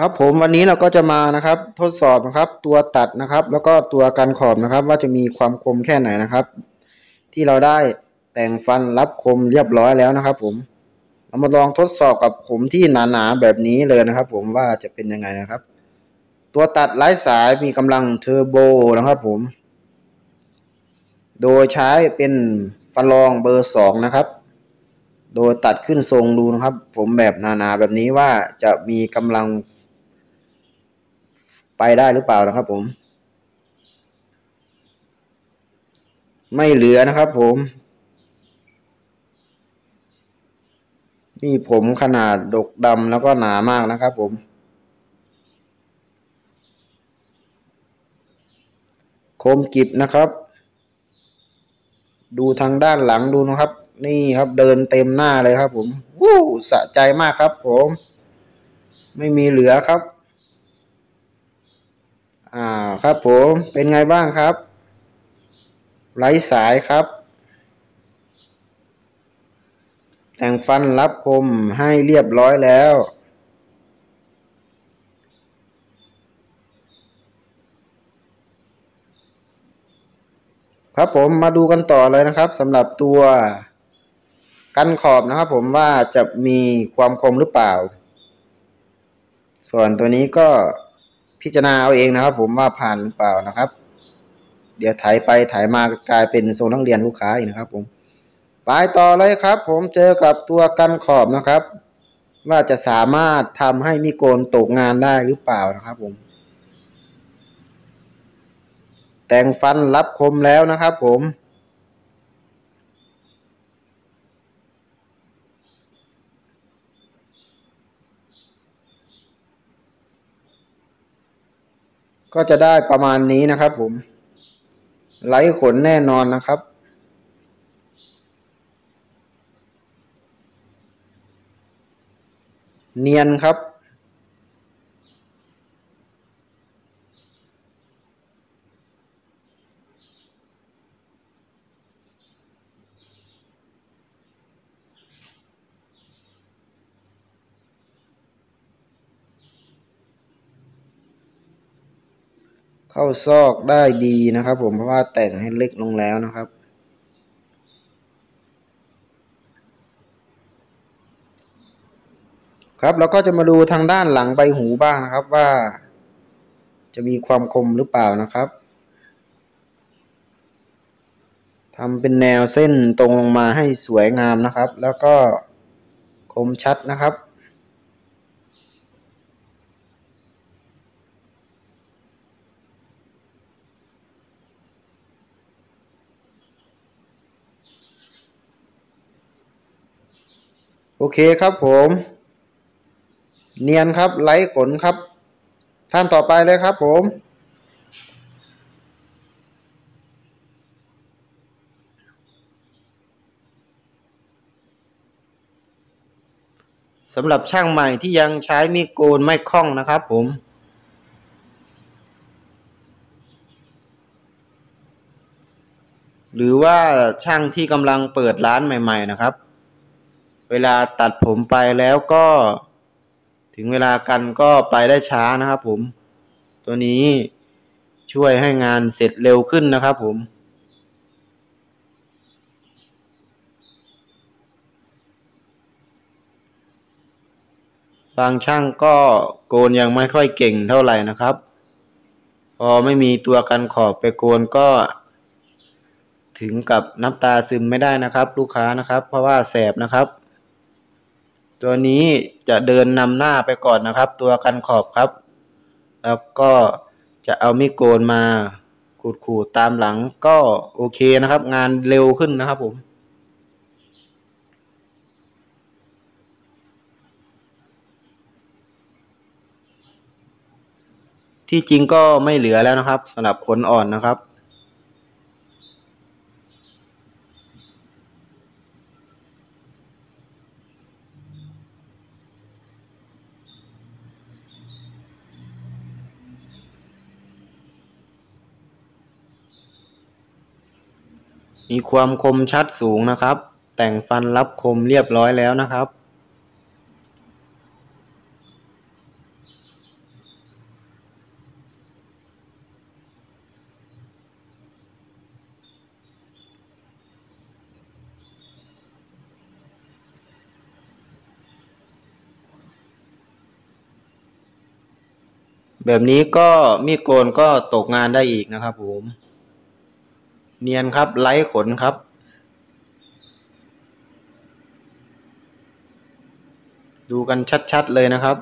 ครับผมวันนี้เราก็จะมานะครับทดสอบนะครับตัวตัดนะครับ แล้วก็ตัวกันขอบนะครับ ว่าจะมีความคมแค่ไหนนะครับ ที่เราได้แต่งฟันรับคมเรียบร้อยแล้วนะครับ ผมเรามาลองทดสอบกับผมที่หนาๆแบบนี้เลยนะครับ ผมว่าจะเป็นยังไงนะครับ ตัวตัดไร้สายมีกำลังเทอร์โบนะครับ ผม โดยใช้เป็นฟันรองเบอร์สองนะครับโดยตัดขึ้นทรงดูนะครับ ผมแบบหนาๆแบบนี้ว่าจะมีกำลัง ไปได้หรือเปล่านะครับผม ไม่เหลือนะครับผม นี่ผมขนาดดกดำแล้วก็หนามากนะครับผม คมกิบนะครับ ดูทางด้านหลังดูนะครับ นี่ครับเดินเต็มหน้าเลยครับผมวู้สะใจมากครับผม ไม่มีเหลือครับ อ่าครับผมเป็นไงบ้างครับ ไร้สายครับ แต่งฟันรับคมให้เรียบร้อยแล้ว ครับผมมาดูกันต่อเลยนะครับสำหรับตัวกันขอบนะครับผมว่าจะมีความคมหรือเปล่า ส่วนตัวนี้ก็ พิจารณาเอาเองนะครับ ผมว่าผ่านหรือเปล่านะครับ เดี๋ยวถ่ายไปถ่ายมากลายเป็นทรงนักเรียนลูกค้าอีกนะครับ ผมไปต่อเลยครับ ผมเจอกับตัวกันขอบนะครับ ว่าจะสามารถทำให้มีโกนตกงานได้หรือเปล่านะครับ ผม แต่งฟันรับคมแล้วนะครับ ผม ก็จะได้ประมาณนี้นะครับผมไร้ขนแน่นอนนะครับ เนียนครับ เข้าซอกได้ดีนะครับ ผมเพราะว่าแต่งให้เล็กลงแล้วนะครับ ครับเราก็จะมาดูทางด้านหลังใบหูบ้างนะครับว่า จะมีความคมหรือเปล่านะครับทำเป็นแนวเส้นตรงลงมาให้สวยงามนะครับ แล้วก็คมชัดนะครับ โอเคครับผม เนียนครับไร้ขนครับ ท่านต่อไปเลยครับผมสำหรับช่างใหม่ที่ยังใช้มีดโกนไม่คล่องนะครับผม หรือว่าช่างที่กำลังเปิดร้านใหม่ ๆ นะครับ เวลาตัดผมไปแล้วก็ ถึงเวลากันก็ไปได้ช้านะครับผม ตัวนี้ช่วยให้งานเสร็จเร็วขึ้นนะครับผมบางช่างก็โกนยังไม่ค่อยเก่งเท่าไหร่นะครับ พอไม่มีตัวกันขอบไปโกนก็ ถึงกับน้ำตาซึมไม่ได้นะครับ ลูกค้านะครับ เพราะว่าแสบนะครับ ตัวนี้จะเดินนำหน้าไปก่อนนะครับ ตัวกันขอบครับ แล้วก็จะเอามีดโกนมาขูดๆตามหลังก็โอเคนะครับ งานเร็วขึ้นนะครับผมที่จริงก็ไม่เหลือแล้วนะครับสำหรับขนอ่อนนะครับ มีความคมชัดสูงนะครับ แต่งฟันรับคมเรียบร้อยแล้วนะครับ แบบนี้ก็มีดโกนก็ตกงานได้อีกนะครับผม เนียนครับไร้ขนครับ ดูกันชัดๆเลยนะครับ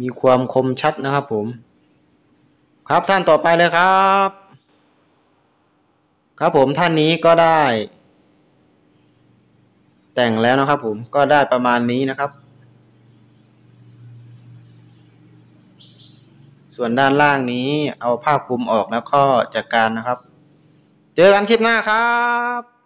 มีความคมชัดนะครับผม ครับท่านต่อไปเลยครับ ครับผมท่านนี้ก็ได้ แต่งแล้วนะครับผมก็ได้ประมาณนี้นะครับ ส่วนด้านล่างนี้เอาผ้าคลุมออกแล้วก็จัดการนะครับ เจอกันคลิปหน้าครับ